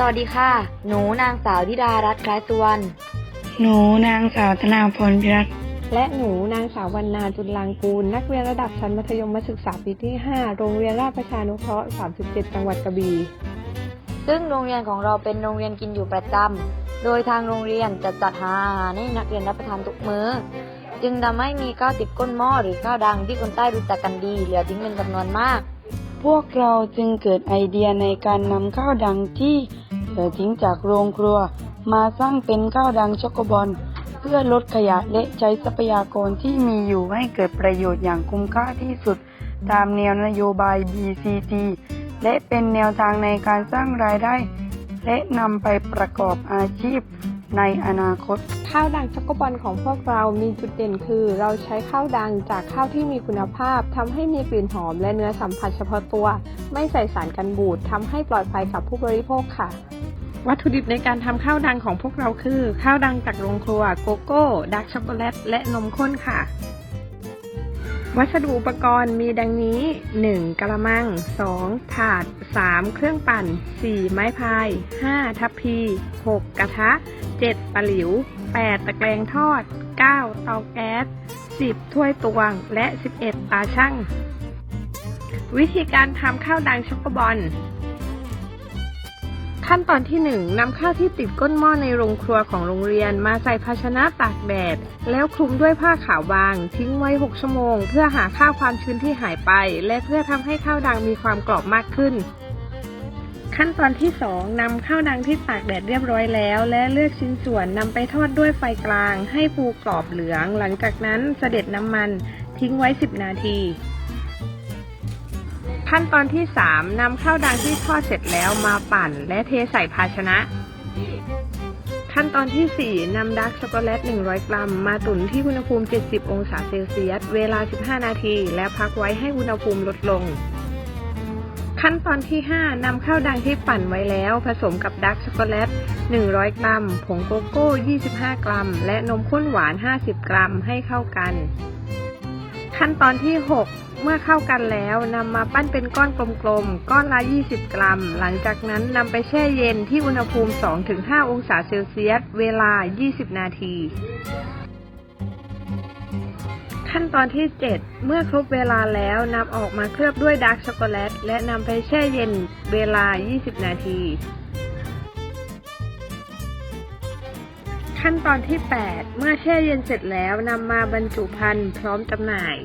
สวัสดีค่ะ หนูนางสาวธิดารัตน์คล้ายสุวรรณ หนูนางสาวธนาพรพิรัตน์และหนูนางสาววรรณาจุลางกูล นักเรียนระดับชั้นมัธยมศึกษาปีที่ 5 โรงเรียนราชประชานุเคราะห์ 37 จังหวัดกระบี่ ซึ่งโรงเรียนของเราเป็นโรงเรียนกินอยู่ประจำ โดยทางโรงเรียนจะจัดหาอาหารให้นักเรียนรับประทานทุกมื้อ จึงทำให้มีข้าวติดก้นหม้อหรือข้าวดังที่คนใต้รู้จักกันดี เหลือทิ้งเป็นจำนวนมาก พวกเราจึงเกิดไอเดียในการนำข้าวดังที่เห ลือทิ้งจากโรงครัว มาสร้างเป็นข้าวดังช็อกโกบอล เพื่อลดขยะและใช้ทรัพยากรที่มีอยู่ให้เกิดประโยชน์อย่างคุ้มค่าที่สุด ตามแนวนโยบาย BCG และเป็นแนวทางในการสร้างรายได้ และนำไปประกอบอาชีพ ในอนาคต ข้าวดังช็อกโกบอลของพวกเรามีจุดเด่นคือ เราใช้ข้าวดังจากข้าวที่มีคุณภาพทำให้มีกลิ่นหอมและเนื้อสัมผัสเฉพาะตัว ไม่ใส่สารกันบูดทำให้ปลอดภัยกับผู้บริโภคค่ะวัตถุดิบในการทำข้าวดังของพวกเราคือ ข้าวดังจากโรงครัว โกโก้ดาร์กช็อกโกแลตและนมข้นค่ะ วัสดุอุปกรณ์มีดังนี้ 1. กระมัง 2. ถาด 3. เครื่องปั่น 4. ไม้พาย 5. ทัพพี 6. กระทะ 7. ปะหลิว 8. ตะแกรงทอด 9. เตาแก๊ส 10. ถ้วยตวง และ 11. ตาช่าง วิธีการทำข้าวดังช็อกโกบอล ขั้นตอนที่1นำข้าวที่ติดก้นหม้อในโรงครัวของโรงเรียนมาใส่ภาชนะตากแดด แล้วคลุมด้วยผ้าขาวบาง ทิ้งไว้ 6 ชั่วโมง เพื่อหาข้าวความชื้นที่หายไป และเพื่อทำให้ข้าวดังมีความกรอบมากขึ้น ขั้นตอนที่ 2นำข้าวดังที่ตากแดดเรียบร้อยแล้ว และเลือกชิ้นส่วนนำไปทอดด้วยไฟกลาง ให้ฟูกรอบเหลือง หลังจากนั้นเสด็จน้ำมัน ทิ้งไว้ 10 นาที ขั้นตอนที่3นำข้าวดังที่ทอดเสร็จแล้วมาปั่นและเทใส่ภาชนะ ขั้นตอนที่4นำดาร์กช็อกโกแลต 100 กรัม มาตุ๋นที่อุณหภูมิ 70 องศาเซลเซียส เวลา 15 นาที และพักไว้ให้อุณหภูมิลดลง ขั้นตอนที่5นำข้าวดังที่ปั่นไว้แล้ว ผสมกับดาร์กช็อกโกแลต 100 กรัม ผงโกโก้ 25 กรัม และนมข้นหวาน 50 กรัมให้เข้ากัน ขั้นตอนที่ 6 เมื่อเข้ากันแล้วนำมาปั้นเป็นก้อนกลมๆก้อนละ 20 กรัม หลังจากนั้นนำไปแช่เย็นที่อุณหภูมิ 2-5 องศาเซลเซียส เวลา 20 นาที ขั้นตอนที่ 7 เมื่อครบเวลาแล้วนำออกมาเคลือบด้วยดาร์กช็อกโกแลต และนำไปแช่เย็นเวลา 20 นาที ขั้นตอนที่ 8 เมื่อแช่เย็นเสร็จแล้วนำมาบรรจุภัณฑ์พร้อมจำหน่าย